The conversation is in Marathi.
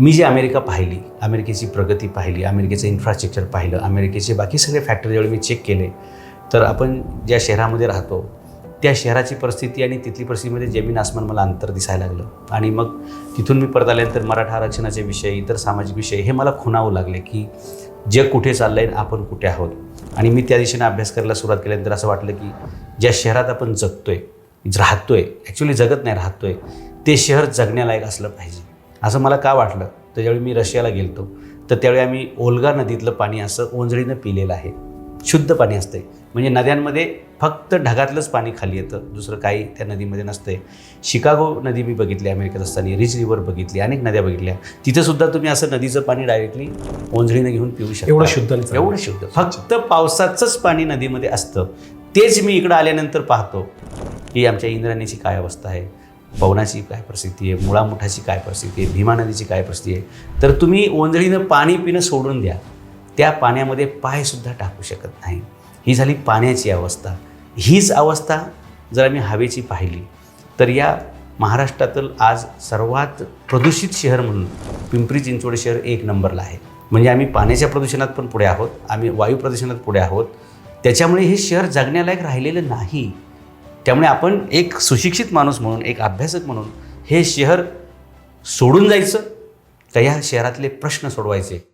मी जी अमेरिका पाहिली अमेरिकेची प्रगती पाहिली अमेरिकेचं इन्फ्रास्ट्रक्चर पाहिलं अमेरिकेचे बाकी सगळे फॅक्टरी ज्यावेळी मी चेक केले तर आपण ज्या शहरामध्ये राहतो त्या शहराची परिस्थिती आणि तिथली परिस्थितीमध्ये जमीन आसमान मला अंतर दिसायला लागलं. आणि मग तिथून मी परत आल्यानंतर मराठा आरक्षणाचे विषय इतर सामाजिक विषय हे मला खुणावं लागले की जग कुठे चाललं आहे आपण कुठे आहोत? आणि मी त्या दिशेने अभ्यास करायला सुरुवात केल्यानंतर असं वाटलं की ज्या शहरात आपण जगतोय राहतोय ॲक्च्युली जगत नाही राहतोय ते शहर जगण्यालायक असलं पाहिजे. असं मला का वाटलं? तर ज्यावेळी मी रशियाला गेलतो तर त्यावेळी आम्ही ओल्गा नदीतलं पाणी असं ओंजळीनं पिलेलं आहे. शुद्ध पाणी असतंय. म्हणजे नद्यांमध्ये फक्त ढगातलंच पाणी खाली येतं दुसरं काही त्या नदीमध्ये नसतंय. शिकागो नदी मी बघितली अमेरिकेत असताना रिच रिव्हर बघितली अनेक नद्या बघितल्या. तिथं सुद्धा तुम्ही असं नदीचं पाणी डायरेक्टली ओंजळीनं घेऊन पिऊ शकता. एवढं शुद्ध. एवढं शुद्ध. फक्त पावसाचंच पाणी नदीमध्ये असतं. तेच मी इकडं आल्यानंतर पाहतो. की आमच्या इंद्राणीची काय अवस्था आहे. पवनाची काय परिस्थिती आहे मुळामुठाची काय परिस्थिती आहे भीमा नदीची काय परिस्थिती आहे तर तुम्ही ओंजळीनं पाणी पिणं सोडून द्या. त्या पाण्यामध्ये पायसुद्धा टाकू शकत नाही. ही झाली पाण्याची अवस्था. हीच अवस्था जर आम्ही हवेची पाहिली तर या महाराष्ट्रातील आज सर्वात प्रदूषित शहर म्हणून पिंपरी चिंचवड शहर एक नंबरला आहे. म्हणजे आम्ही पाण्याच्या प्रदूषणात पण पुढे आहोत आम्ही वायू प्रदूषणात पुढे आहोत. त्याच्यामुळे हे शहर जगण्यालायक राहिलेलं नाही. त्यामुळे आपण एक सुशिक्षित माणूस म्हणून एक अभ्यासक म्हणून हे शहर सोडून जायचं तर या शहरातले प्रश्न सोडवायचे.